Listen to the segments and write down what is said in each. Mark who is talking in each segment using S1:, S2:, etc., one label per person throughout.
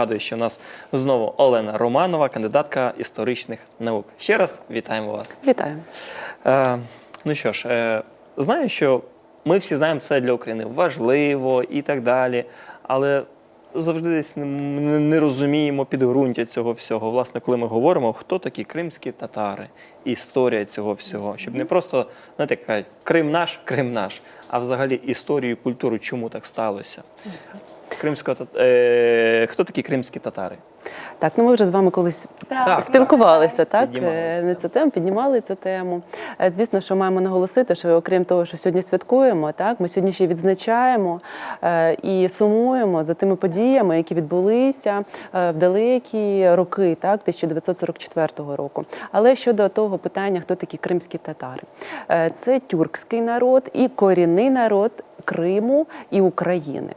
S1: нагадую, що у нас знову Олена Романова, кандидатка історичних наук. Ще раз вітаємо вас.
S2: Вітаю.
S1: Е, ну що ж, е, знаю, що ми всі знаємо, це для України важливо і так далі, але завжди десь не, не розуміємо підґрунтя цього всього. Власне, коли ми говоримо, хто такі кримські татари, історія цього всього, щоб не просто знаєте, кажуть, Крим наш, Крим наш, а взагалі історію, і культуру, чому так сталося. Кримського тат- е, хто такі кримські татари?
S2: Так, ну ми вже з вами колись
S1: Так,
S2: спілкувалися, так, е,
S1: цю
S2: на цю тему, піднімали цю тему. Е, Звісно, що маємо наголосити, що окрім того, що сьогодні святкуємо, так, ми сьогодні ще відзначаємо е, і сумуємо за тими подіями, які відбулися е, в далекі роки, так, 1944 року. Але щодо того питання, хто такі кримські татари, Е, це тюркський народ і корінний народ Криму і України.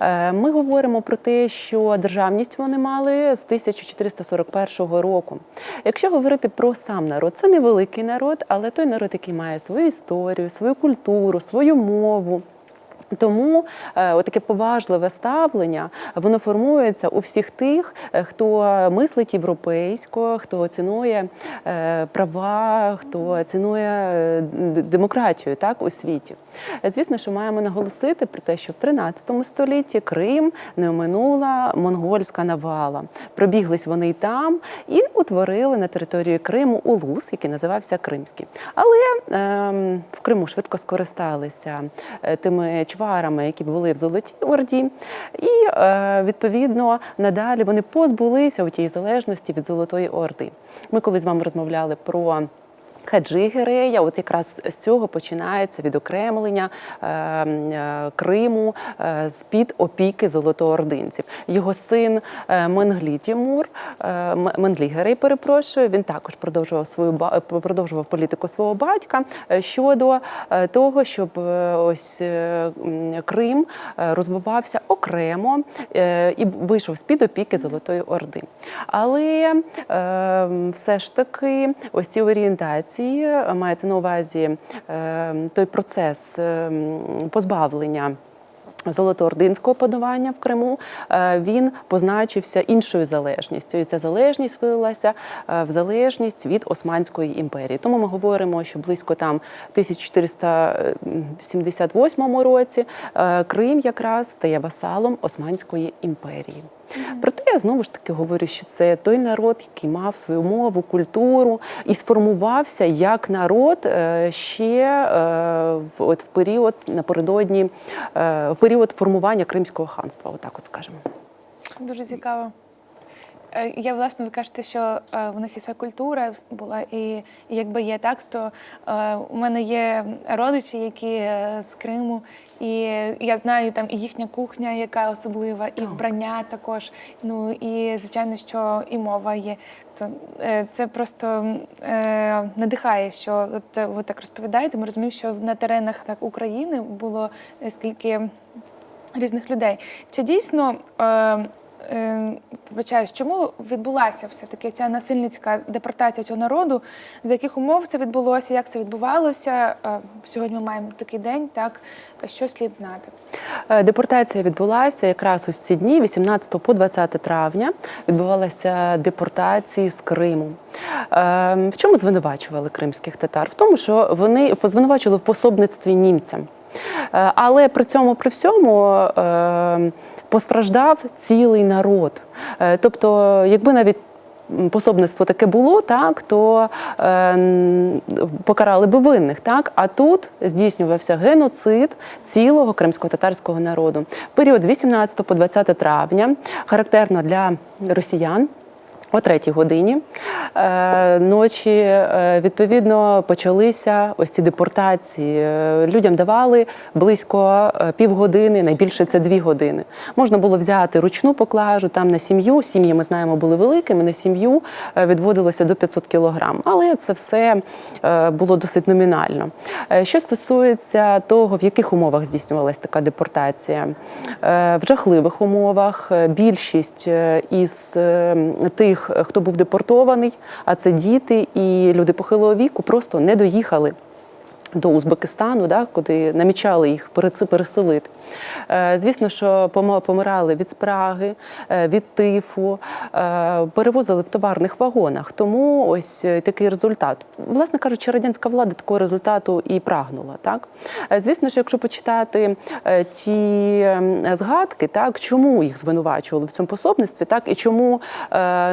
S2: Е, Ми говоримо про те, що державність вони мали з 1441 року. Якщо говорити про сам народ, це невеликий народ, але той народ, який має свою історію, свою культуру, свою мову. Тому е, отаке поважливе ставлення воно формується у всіх тих, е, хто мислить європейсько, хто цінує е, права, хто цінує е, демократію так у світі. Е, Звісно, що маємо наголосити про те, що в 13 столітті Крим не оминула монгольська навала. Пробіглись вони й там і утворили на території Криму улус, який називався Кримський. Але ем, в Криму швидко скористалися е, тими чварами, які були в Золотій Орді, і е, відповідно надалі вони позбулися у тій залежності від Золотої Орди. Ми коли з вами розмовляли про. Хаджи Гирея, от якраз з цього починається відокремлення е, е, Криму е, з під опіки золотоординців. Його син Менглі Тімур, Менглі Гирей, перепрошую, він також продовжував свою продовжував політику свого батька щодо того, щоб ось Крим розвивався окремо і вийшов з під опіки Золотої Орди. Але е, все ж таки, ось ці орієнтації е, мається на увазі е, той процес е, позбавлення. Золотоординського панування в Криму е, він позначився іншою залежністю, і ця залежність вилилася в залежність від Османської імперії. Тому ми говоримо, що близько там 1478 році Крим якраз стає васалом Османської імперії. Проте я знову ж таки говорю, що це той народ, який мав свою мову, культуру і сформувався як народ е, ще е, в- от в період напередодні е, в період формування Кримського ханства. Отак, от скажемо.
S3: Дуже цікаво. Е, Я власне ви кажете, що е, в них і своя культура була, і, якби є так, то е, у мене є родичі, які з Криму, і я знаю там і їхня кухня, яка особлива, і вбрання також. Ну і звичайно, що і мова є. То це просто е, надихає, що от ви так розповідаєте. Ми розуміємо, що на теренах так України було скільки різних людей. Чи дійсно е, вибачаюсь, чому відбулася все-таки ця насильницька депортація цього народу? За яких умов це відбулося? Як це відбувалося? Е, сьогодні ми маємо такий день, так що слід знати?
S2: Е, Депортація відбулася якраз ось ці дні, 18 по 20 травня, відбувалися депортації з Криму. Е, В чому звинувачували кримських татар? В тому, що вони звинувачували в пособництві німцям. Е, Але при цьому при всьому е, постраждав цілий народ. Е, Тобто, якби навіть пособництво таке було, так то е, покарали би винних, так а тут здійснювався геноцид цілого кримсько-татарського народу. Період 18 по 20 травня характерно для росіян. О третій годині е, ночі е, відповідно почалися ось ці депортації. Е, Людям давали близько півгодини, найбільше це дві години. Можна було взяти ручну поклажу там на сім'ю. Сім'ї ми знаємо були великими. На сім'ю відводилося до 500 кілограм. Але це все було досить номінально. Що стосується того, в яких умовах здійснювалася така депортація, в жахливих умовах більшість із е, тих, хто був депортований, а це діти і люди похилого віку, просто не доїхали До Узбекистану, да, куди намічали їх переселити. Е, Звісно, що помирали від спраги, е, від тифу, е, перевозили в товарних вагонах. Тому ось такий результат. Власне кажучи, радянська влада такого результату і прагнула. Так? Звісно ж, якщо почитати ті ем, згадки, так, чому їх звинувачували в цьому пособництві, так, і чому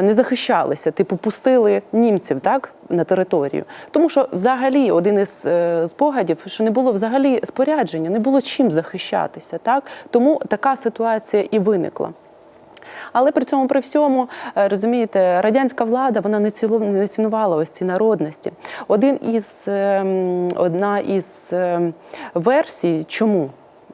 S2: не захищалися, типу пустили німців так, на територію. Тому що взагалі один із е, спогадів, що не було взагалі спорядження, не було чим захищатися. Так? Тому така ситуація і виникла. Але при цьому при всьому е, розумієте, радянська влада вона не цілу не цінувала ось ці народності. Один із ем, одна із ем, версій, чому.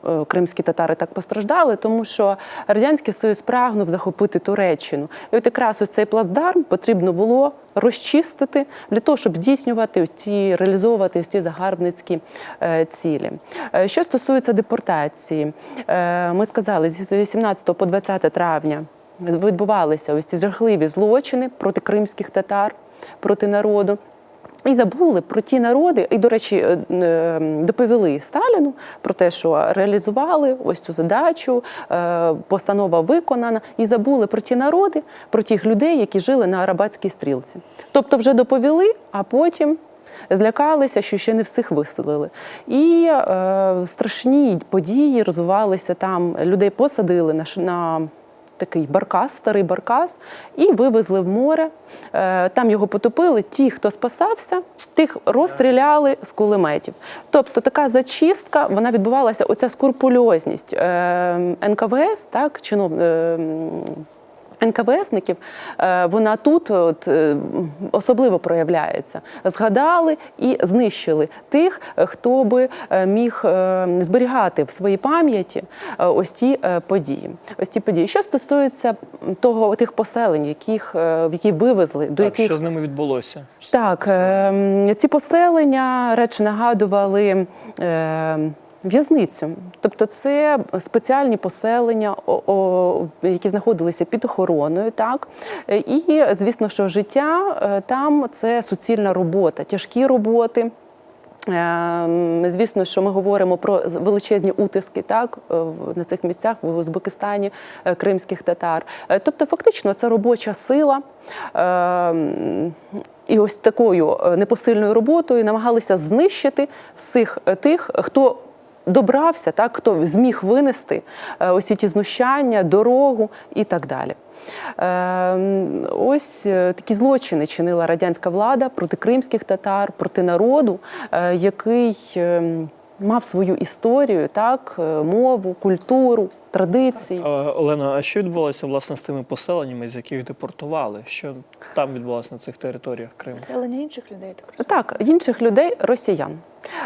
S2: Е, Кримські татари так постраждали, тому що радянський союз прагнув захопити Туреччину, і от якраз ось цей плацдарм потрібно було розчистити для того, щоб здійснювати ці реалізовувати ці загарбницькі е, цілі. Е, Що стосується депортації, ми сказали з 18 по 20 травня відбувалися ось ці жахливі злочини проти кримських татар, проти народу. І забули про ті народи, і, до речі, е, е, доповіли Сталіну про те, що реалізували ось цю задачу, е, постанова виконана, і забули про ті народи, про тих людей, які жили на Арабатській стрілці. Тобто вже доповіли, а потім злякалися, що ще не всіх виселили. І е, страшні події розвивалися там. Людей посадили на, на такий баркас, старий баркас, і вивезли в море. Е, Там його потопили. Ті, хто спасався, тих розстріляли з кулеметів. Тобто така зачистка, вона відбувалася, оця скрупульозність е, НКВС, так, чинов, е, м, НКВСників, е, вона тут от, е, особливо проявляється. Згадали і знищили тих, хто би е, міг зберігати в своїй пам'яті ось ті події. Ось ті події. Що стосується того тих поселень, яких в які вивезли, до
S1: Так,
S2: яких
S1: що з ними відбулося?
S2: так, е, ці поселення речі нагадували. В'язницю, тобто це спеціальні поселення, які знаходилися під охороною, так і звісно, що життя е, там це суцільна робота, тяжкі роботи. Ем, Звісно, що ми говоримо про величезні утиски так е, на цих місцях в Узбекистані е, кримських татар. Тобто, фактично, це робоча сила. Ем, І ось такою непосильною роботою намагалися знищити всіх тих, хто добрався, так хто зміг винести е, ось ці знущання, дорогу і так далі. Ем, Ось е, такі злочини чинила радянська влада проти кримських татар, проти народу, е, який ем, мав свою історію, так, мову, культуру, традиції.
S1: Олено, а що відбулося власне з тими поселеннями, з яких депортували? Що там відбулося на цих територіях Криму?
S3: Населення інших людей так розумію.
S2: Так, інших людей росіян.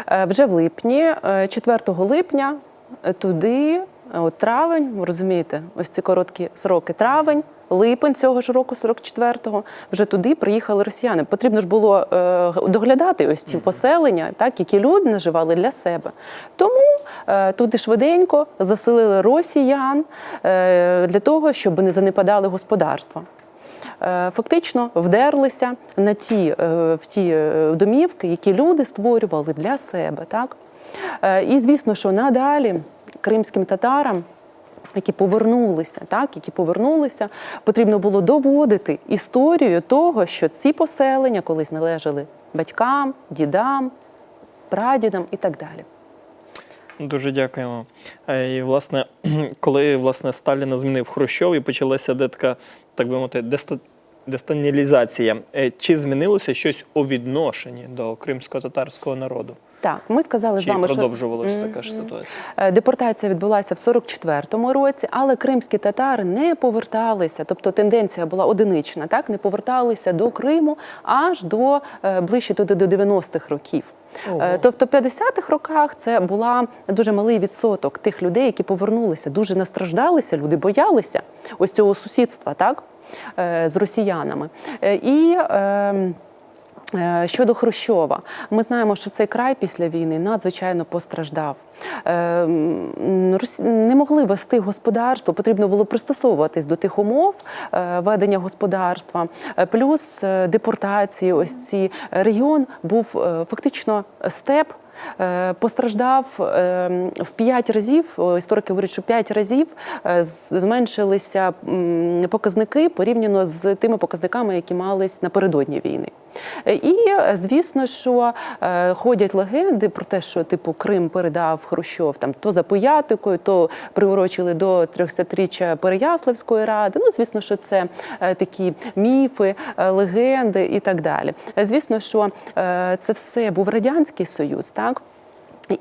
S2: Е, Вже в липні, е, 4 липня, е, туди, е, от травень, ви розумієте, ось ці короткі сроки, травень, липень цього ж року, 44-го, вже туди приїхали росіяни. Потрібно ж було е, доглядати ось ці поселення, так, які люди наживали для себе. Тому е, туди швиденько заселили росіян е, для того, щоб не занепадали господарства. Е, Фактично вдерлися на ті, е, в ті е, домівки, які люди створювали для себе. Так? І звісно, що надалі кримським татарам. Які повернулися, так які повернулися, потрібно було доводити історію того, що ці поселення колись належали батькам, дідам, прадідам і так далі.
S1: Дуже дякуємо. І, власне, коли власне Сталіна змінив Хрущов і почалася де така, так би мовити, деста- десталінізація, е, чи змінилося щось у відношенні до кримсько-татарського народу?
S2: Так, ми сказали з
S1: Чи
S2: вами, що
S1: продовжувалася
S2: Мгм.
S1: така ж ситуація?
S2: Е, Депортація відбулася в 44-му році, але кримські татари не поверталися. Тобто тенденція була одинична, так не поверталися до Криму аж до е, ближче туди до 90-х років.
S1: Ого.
S2: Тобто, в 50-х роках це була дуже малий відсоток тих людей, які повернулися, дуже настраждалися, люди боялися ось цього сусідства, так з росіянами. Е, І ем, Е, Щодо Хрущова, ми знаємо, що цей край після війни надзвичайно постраждав. Е, Не могли вести господарство, потрібно було пристосовуватись до тих умов е, ведення господарства, Е, плюс е, депортації. Ось ці регіон був е, фактично степ. Е, постраждав е, в п'ять разів. Історики говорять, що п'ять разів е, зменшилися показники порівняно з тими показниками, які мались напередодні війни. Е, І е, звісно, що е, ходять легенди про те, що типу Крим передав Хрущов там то за Пиятикою, то приурочили до 300-річчя Переяславської ради. Ну, звісно, що це такі міфи, легенди і так далі. Звісно, що це все був радянський союз, так.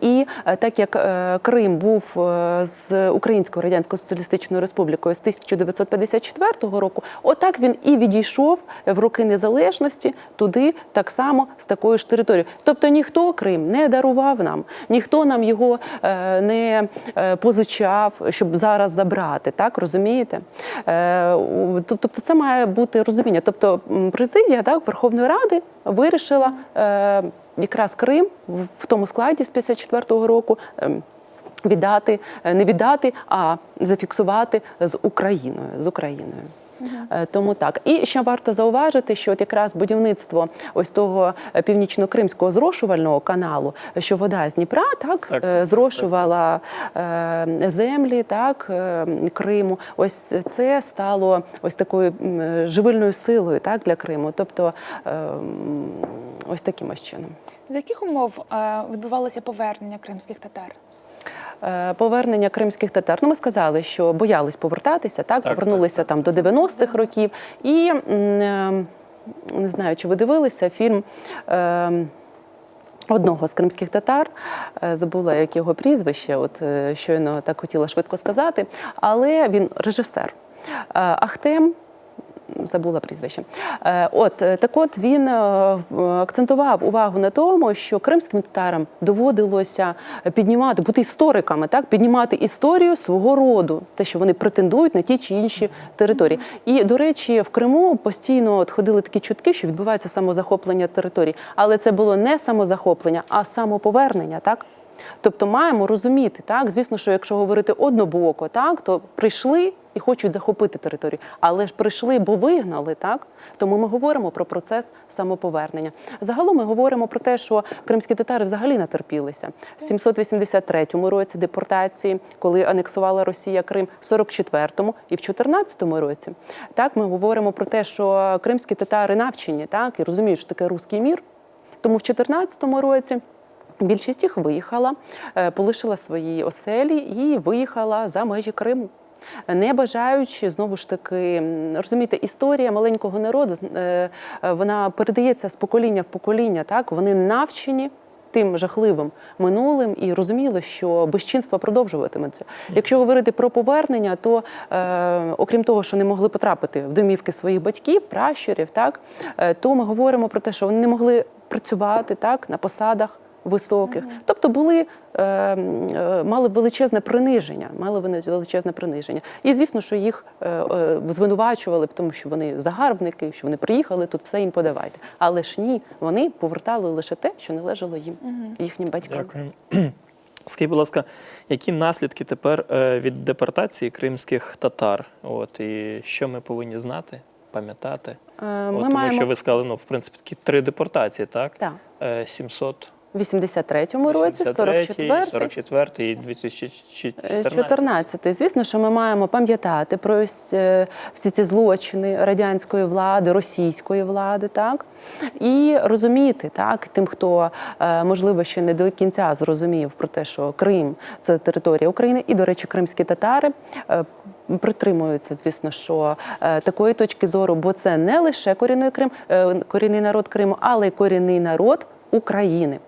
S2: І е, так як е, Крим був е, з Українською Радянською Соціалістичною Республікою з 1954 року, отак він і відійшов в роки незалежності туди так само з такою ж територією. Тобто ніхто Крим не дарував нам, ніхто нам його не позичав, щоб зараз забрати. Так розумієте? Тобто це має бути розуміння. Тобто президія так Верховної Ради вирішила. Якраз Крим в- в тому складі з 54-го року. ем, Віддати, е, не віддати, а зафіксувати з Україною. З Україною. Е, Тому так. І ще варто зауважити, що от якраз будівництво ось того е, північно-кримського зрошувального каналу, що вода з Дніпра так,
S1: Так,
S2: е, зрошувала е, землі так, Криму. Ось це стало ось такою живильною силою так, для Криму. Тобто е, ось таким ось чином.
S3: За яких умов відбувалося повернення кримських татар?
S2: Е, Повернення кримських татар. Ну, ми сказали, що боялись повертатися, так,
S1: Так,
S2: повернулися
S1: так,
S2: там до 90-х років. І е, не знаю, чи ви дивилися фільм. е, Одного з кримських татар забула як його прізвище, от щойно так хотіла швидко сказати, але він режисер. Ахтем забула прізвище. Е, От е, так от він е, акцентував увагу на тому, що кримським татарам доводилося піднімати, бути істориками, так піднімати історію свого роду, те, що вони претендують на ті чи інші території. І до речі, в Криму постійно от ходили такі чутки, що відбувається самозахоплення територій, але це було не самозахоплення, а самоповернення, так. Тобто маємо розуміти, так, звісно, що якщо говорити однобоко, так, то прийшли і хочуть захопити територію, але ж прийшли, бо вигнали, так? Тому ми говоримо про процес самоповернення. Загалом ми говоримо про те, що кримські татари взагалі натерпілися. В 783 році депортації, коли анексувала Росія Крим, в 44-му і в 14-му році. Так, ми говоримо про те, що кримські татари навчені, так, і розуміють, що таке руський мір. Тому в 14-му році. Більшість їх виїхала, е, полишила свої оселі і виїхала за межі Криму. Не бажаючи знову ж таки розумієте, історія маленького народу е, вона передається з покоління в покоління. Так вони навчені тим жахливим минулим і розуміли, що безчинство продовжуватиметься. Якщо говорити про повернення, то е, окрім того, що не могли потрапити в домівки своїх батьків, пращурів, так е, то ми говоримо про те, що вони не могли працювати так на посадах високих, тобто були е, е, мали величезне приниження, мали вони величезне приниження. І звісно, що їх е, е, звинувачували в тому, що вони загарбники, що вони приїхали тут, все їм подавайте. Але ж ні, вони повертали лише те, що належало їм, їхнім батькам.
S1: Дякую. Скажіть, будь ласка, які наслідки тепер від депортації кримських татар? От і що ми повинні знати, пам'ятати?
S2: Е,
S1: От,
S2: Ми
S1: тому
S2: маємо
S1: що ви сказали, ну в принципі такі три депортації, так?
S2: Так.
S1: Е, 700
S2: в 83-му році, 44-й,
S1: 44 і 2014.
S2: 14. Звісно, що ми маємо пам'ятати про ось, е, всі ці злочини радянської влади, російської влади, так і розуміти так тим, хто е, можливо ще не до кінця зрозумів про те, що Крим це територія України, і до речі, кримські татари. е, Притримуються, звісно, що такої точки зору, бо це не лише корінний Крим, корінний народ Криму, але й корінний народ України.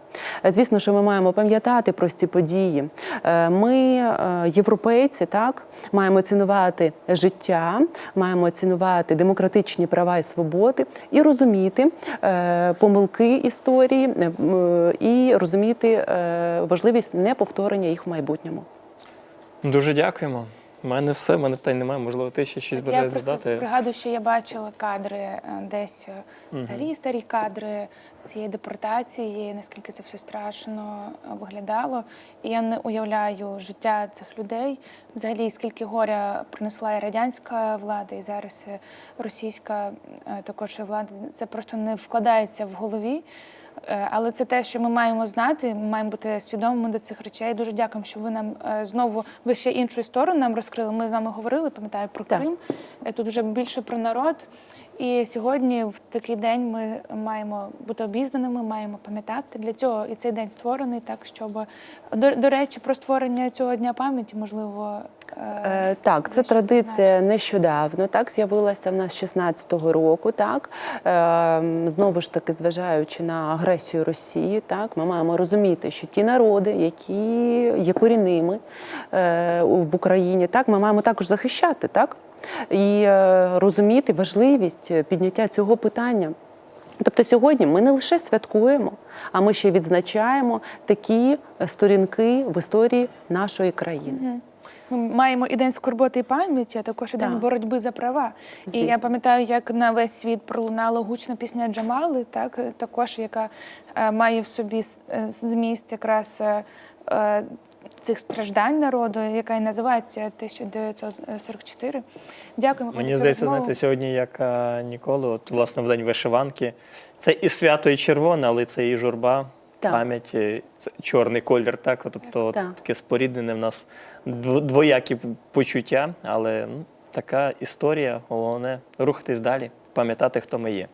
S2: Звісно, що ми маємо пам'ятати про ці події. Е, Ми, е, європейці, так маємо цінувати життя, маємо цінувати демократичні права і свободи і розуміти е, помилки історії і розуміти важливість неповторення їх в майбутньому.
S1: Дуже дякуємо. У мене все, у мене питань немає. Можливо, ти ще щось
S3: Я
S1: бажаєш задати.
S3: пригадую, що я бачила кадри е, десь е, старі старі кадри цієї депортації, наскільки це все страшно виглядало. І я не уявляю життя цих людей. Взагалі, скільки горя принесла і радянська влада, і зараз е, російська також влада. Це просто не вкладається в голові. Е, Але це те, що ми маємо знати, ми маємо бути свідомими до цих речей. Дуже дякуємо, що ви нам е, знову ви ще іншу сторону нам розкрили. Ми з вами говорили, пам'ятаю про. Крим. Е, Тут вже більше про народ. І сьогодні, в такий день, ми маємо бути обізнаними, маємо пам'ятати. Для цього і цей день створений, так щоб до, до речі, про створення цього дня пам'яті, можливо, е,
S2: Е, Так, це традиція нещодавно. Так з'явилася в нас 16-го року. Так Ем, знову ж таки, зважаючи на агресію Росії, так ми маємо розуміти, що ті народи, які є корінними е, в Україні, так ми маємо також захищати, так і е, розуміти важливість підняття цього питання. Тобто сьогодні ми не лише святкуємо, а ми ще відзначаємо такі е, сторінки в історії нашої країни.
S3: Ми маємо і день скорботи і пам'яті, а також і день
S2: Так.
S3: боротьби за права. І я пам'ятаю, як на весь світ пролунала гучна пісня Джамали, так також яка е, має в собі е, зміст якраз е, е, цих страждань народу, яка і називається 1944. Дякуємо.
S1: Мені здається, знаєте, сьогодні як ніколи, от власне в день вишиванки. Це і свято, і червоне, але це і журба,
S2: Так.
S1: пам'ять, це чорний колір. Так, тобто
S2: Так.
S1: таке споріднене в нас двоякі почуття, але ну, така історія. Головне рухатись далі, пам'ятати, хто ми є.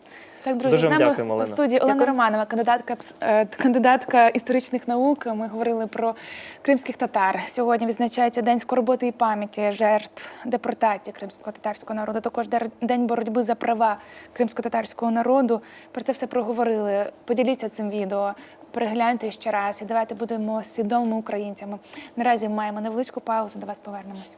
S3: Так, друзі,
S1: Дуже
S3: з нами
S1: дякуємо,
S3: у
S1: Олено.
S3: студії Олена
S2: Дякую.
S3: Романова, кандидатка е, кандидатка історичних наук. Ми говорили про кримських татар. Сьогодні відзначається День скорботи і пам'яті жертв депортації кримського татарського народу. Також день боротьби за права кримсько-татарського народу. Про це все проговорили. Поділіться цим відео, перегляньте ще раз і давайте будемо свідомими українцями. Наразі маємо невеличку паузу. До вас повернемось.